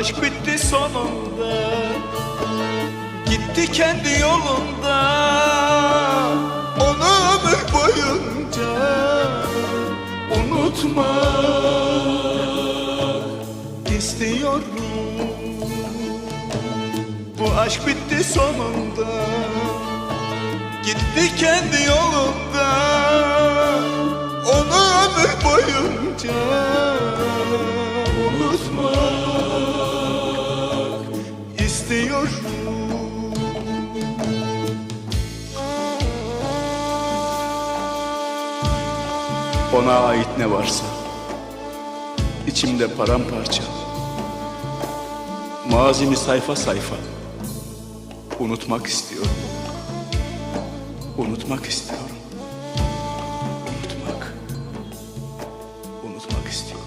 aşk bitti sonunda. Gitti kendi yolunda. Onu ömür boyunca Unutmak istiyorum. Bu aşk bitti sonunda. Gitti kendi yolunda seviyorum Ona ait ne varsa içimde paramparça. Mazimi sayfa sayfa Unutmak istiyorum. Unutmak istiyorum. Unutmak. Unutmak istiyorum.